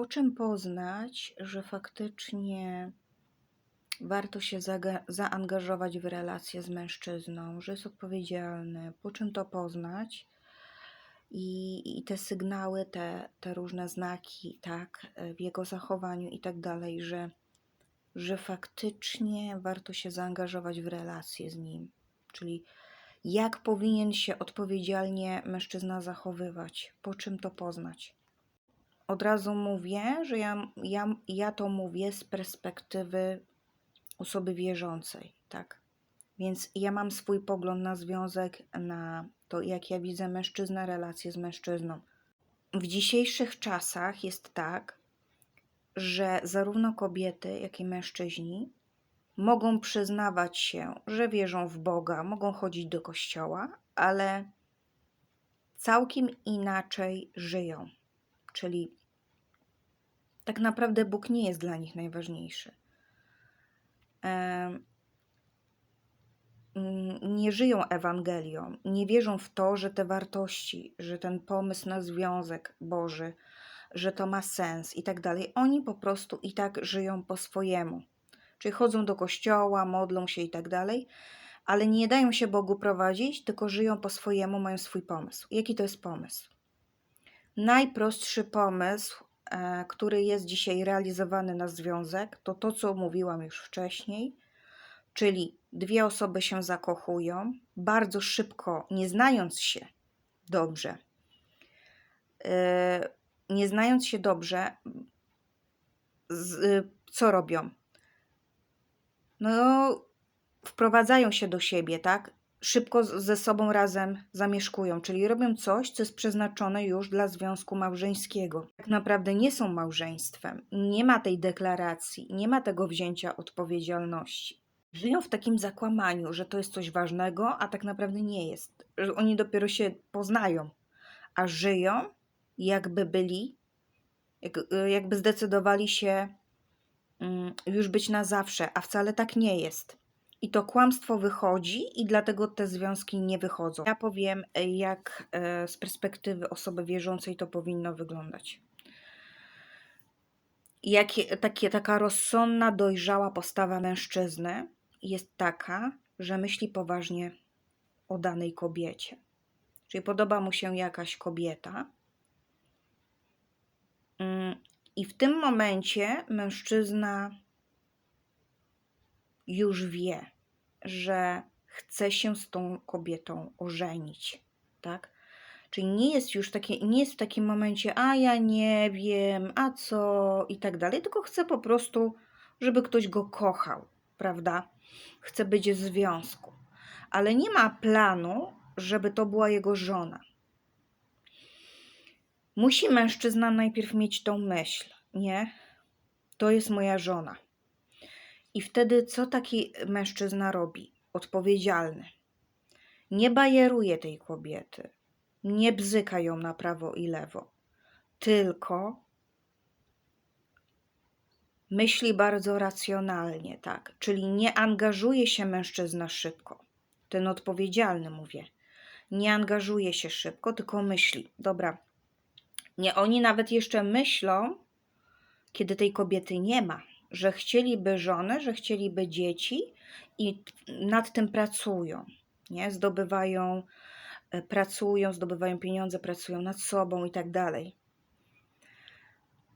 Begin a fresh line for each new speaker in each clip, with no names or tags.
po czym poznać, że faktycznie warto się zaangażować w relacje z mężczyzną, że jest odpowiedzialny? Po czym to poznać? I, i te sygnały, te, te różne znaki, tak, w jego zachowaniu i tak dalej, że, że faktycznie warto się zaangażować w relacje z nim. Czyli jak powinien się odpowiedzialnie mężczyzna zachowywać, po czym to poznać. Od razu mówię, że ja, ja, ja to mówię z perspektywy osoby wierzącej, tak? Więc ja mam swój pogląd na związek, na to, jak ja widzę mężczyznę, relacje z mężczyzną. W dzisiejszych czasach jest tak, że zarówno kobiety, jak i mężczyźni mogą przyznawać się, że wierzą w Boga, mogą chodzić do kościoła, ale całkiem inaczej żyją. Czyli tak naprawdę Bóg nie jest dla nich najważniejszy. Nie żyją Ewangelią, nie wierzą w to, że te wartości, że ten pomysł na związek Boży, że to ma sens i tak dalej. Oni po prostu i tak żyją po swojemu. Czyli chodzą do kościoła, modlą się i tak dalej, ale nie dają się Bogu prowadzić, tylko żyją po swojemu, mają swój pomysł. Jaki to jest pomysł? Najprostszy pomysł, który jest dzisiaj realizowany na związek, to to, co mówiłam już wcześniej, czyli dwie osoby się zakochują, bardzo szybko, nie znając się dobrze, e, nie znając się dobrze, z, co robią? No, wprowadzają się do siebie, tak? Szybko ze sobą razem zamieszkują, czyli robią coś, co jest przeznaczone już dla związku małżeńskiego. Tak naprawdę nie są małżeństwem, nie ma tej deklaracji, nie ma tego wzięcia odpowiedzialności. Żyją w takim zakłamaniu, że to jest coś ważnego, a tak naprawdę nie jest. Oni dopiero się poznają, a żyją jakby byli, jak, jakby zdecydowali się mm, już być na zawsze, a wcale tak nie jest. I to kłamstwo wychodzi, i dlatego te związki nie wychodzą. Ja powiem, e, jak e, z perspektywy osoby wierzącej to powinno wyglądać. Jakie, takie, taka rozsądna, dojrzała postawa mężczyzny jest taka, że myśli poważnie o danej kobiecie. Czyli podoba mu się jakaś kobieta, Mm, I w tym momencie mężczyzna już wie, że chce się z tą kobietą ożenić, tak? Czyli nie jest już takie, nie jest w takim momencie, a ja nie wiem, a co i tak dalej, tylko chce po prostu, żeby ktoś go kochał, prawda? Chce być w związku, ale nie ma planu, żeby to była jego żona. Musi mężczyzna najpierw mieć tą myśl, nie? To jest moja żona. I wtedy co taki mężczyzna robi? Odpowiedzialny. Nie bajeruje tej kobiety, nie bzyka ją na prawo i lewo, tylko myśli bardzo racjonalnie, tak? Czyli nie angażuje się mężczyzna szybko. Ten odpowiedzialny mówię. Nie angażuje się szybko, tylko myśli. Dobra, nie, oni nawet jeszcze myślą, kiedy tej kobiety nie ma, że chcieliby żonę, że chcieliby dzieci i nad tym pracują, nie? Zdobywają, e, pracują, zdobywają pieniądze, pracują nad sobą i tak dalej.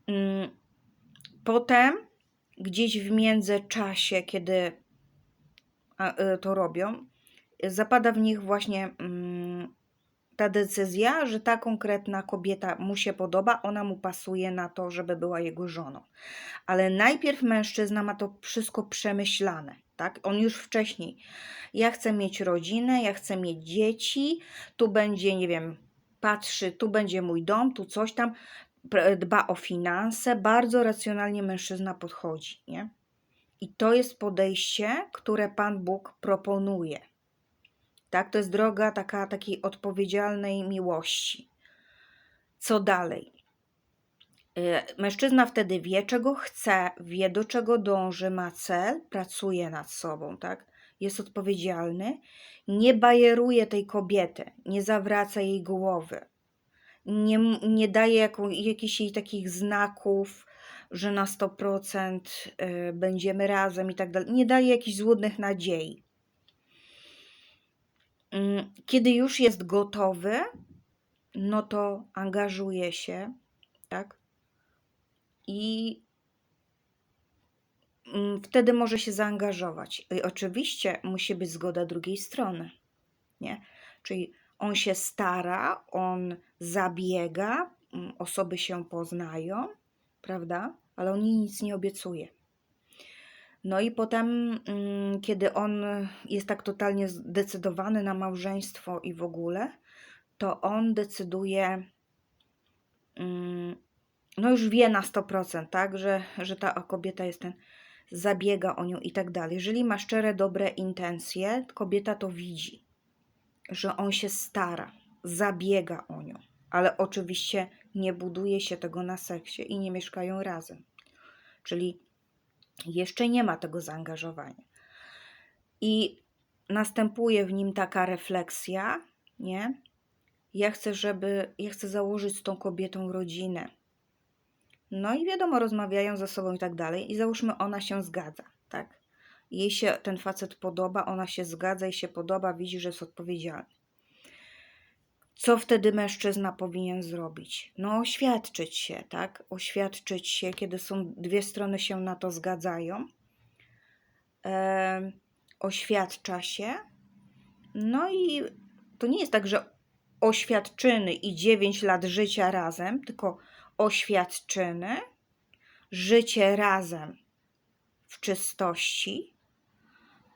Mm, Potem, gdzieś w międzyczasie, kiedy e, to robią, zapada w nich właśnie mm, ta decyzja, że ta konkretna kobieta mu się podoba, ona mu pasuje na to, żeby była jego żoną. Ale najpierw mężczyzna ma to wszystko przemyślane, tak? On już wcześniej, ja chcę mieć rodzinę, ja chcę mieć dzieci, tu będzie, nie wiem, patrzy, tu będzie mój dom, tu coś tam, dba o finanse, bardzo racjonalnie mężczyzna podchodzi, nie? I to jest podejście, które Pan Bóg proponuje. Tak, to jest droga taka, takiej odpowiedzialnej miłości. Co dalej? Y, Mężczyzna wtedy wie, czego chce, wie, do czego dąży, ma cel, pracuje nad sobą, tak? Jest odpowiedzialny, nie bajeruje tej kobiety, nie zawraca jej głowy, nie, nie daje jaką, jakichś jej takich znaków, że na 100% y, będziemy razem i tak dalej. Nie daje jakichś złudnych nadziei. Mm, Kiedy już jest gotowy, no to angażuje się, tak? I mm, wtedy może się zaangażować. I oczywiście musi być zgoda drugiej strony, nie? Czyli on się stara, on zabiega, mm, osoby się poznają, prawda? Ale on nic nie obiecuje. No i potem, mm, kiedy on jest tak totalnie zdecydowany na małżeństwo i w ogóle, to on decyduje, mm, no już wie na 100%, tak, że, że ta kobieta jest ten, zabiega o nią i tak dalej. Jeżeli ma szczere, dobre intencje, kobieta to widzi, że on się stara, zabiega o nią, ale oczywiście nie buduje się tego na seksie i nie mieszkają razem. Czyli jeszcze nie ma tego zaangażowania. I następuje w nim taka refleksja, nie? Ja chcę, żeby, ja chcę założyć z tą kobietą rodzinę. No i wiadomo, rozmawiają ze sobą i tak dalej. I załóżmy, ona się zgadza, tak? Jej się ten facet podoba, ona się zgadza i się podoba, widzi, że jest odpowiedzialny. Co wtedy mężczyzna powinien zrobić? No, oświadczyć się, tak? Oświadczyć się, kiedy są dwie strony się na to zgadzają. Em, oświadcza się. No i to nie jest tak, że oświadczyny i 9 lat życia razem, tylko oświadczyny, życie razem w czystości,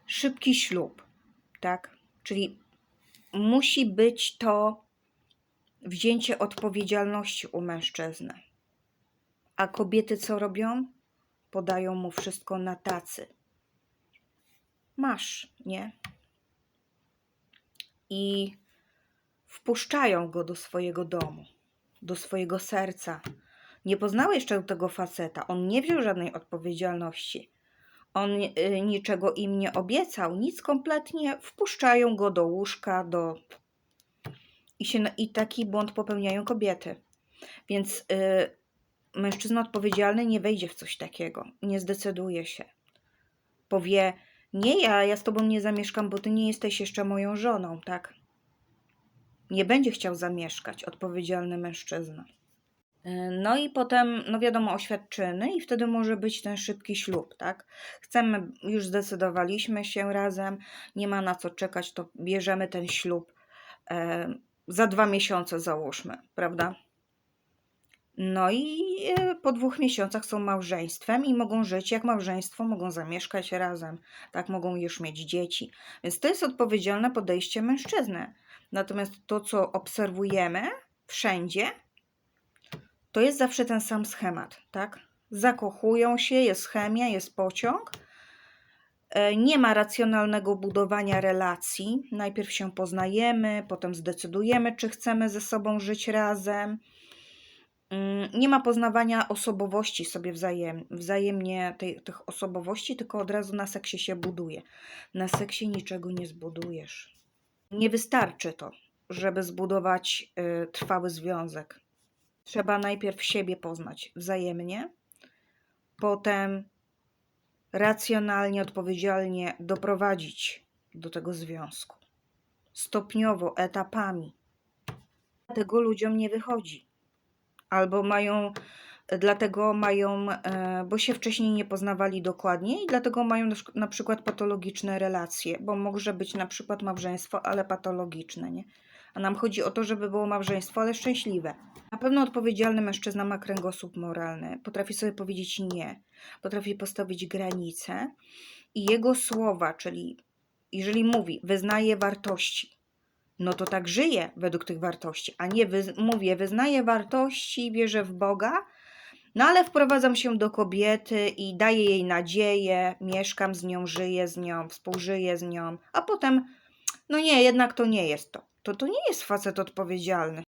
szybki ślub, tak? Czyli musi być to wzięcie odpowiedzialności u mężczyzny. A kobiety co robią? Podają mu wszystko na tacy. Masz, nie? I wpuszczają go do swojego domu, do swojego serca. Nie poznały jeszcze tego faceta. On nie wziął żadnej odpowiedzialności. On y, niczego im nie obiecał, nic kompletnie. Wpuszczają go do łóżka, do. I, się, I taki błąd popełniają kobiety. Więc y, mężczyzna odpowiedzialny nie wejdzie w coś takiego, nie zdecyduje się. Powie: Nie, ja, ja z tobą nie zamieszkam, bo ty nie jesteś jeszcze moją żoną, tak? Nie będzie chciał zamieszkać odpowiedzialny mężczyzna. Y, No i potem, no wiadomo, oświadczyny, i wtedy może być ten szybki ślub, tak? Chcemy, już zdecydowaliśmy się razem, nie ma na co czekać, to bierzemy ten ślub e, za dwa miesiące, załóżmy, prawda? No i e, po dwóch miesiącach są małżeństwem i mogą żyć jak małżeństwo, mogą zamieszkać razem, tak, mogą już mieć dzieci. Więc to jest odpowiedzialne podejście mężczyzny. Natomiast to, co obserwujemy wszędzie, to jest zawsze ten sam schemat, tak? Zakochują się, jest chemia, jest pociąg. E, Nie ma racjonalnego budowania relacji. Najpierw się poznajemy, potem zdecydujemy, czy chcemy ze sobą żyć razem. Mm, Nie ma poznawania osobowości sobie wzajem, wzajemnie tej, tych osobowości, tylko od razu na seksie się buduje. Na seksie niczego nie zbudujesz. Nie wystarczy to, żeby zbudować y, trwały związek. Trzeba najpierw siebie poznać wzajemnie, potem racjonalnie, odpowiedzialnie doprowadzić do tego związku. Stopniowo, etapami. Tego ludziom nie wychodzi. Albo mają, dlatego mają, e, bo się wcześniej nie poznawali dokładnie i dlatego mają na przykład patologiczne relacje, bo może być na przykład małżeństwo, ale patologiczne, nie? A nam chodzi o to, żeby było małżeństwo, ale szczęśliwe. Na pewno odpowiedzialny mężczyzna ma kręgosłup moralny, potrafi sobie powiedzieć nie, potrafi postawić granice i jego słowa, czyli jeżeli mówi, wyznaje wartości, no to tak żyje według tych wartości, a nie wyz- mówię, wyznaję wartości, wierzę w Boga, no ale wprowadzam się do kobiety i daję jej nadzieję, mieszkam z nią, żyję z nią, współżyję z nią, a potem, no nie, jednak to nie jest to. To to nie jest facet odpowiedzialny.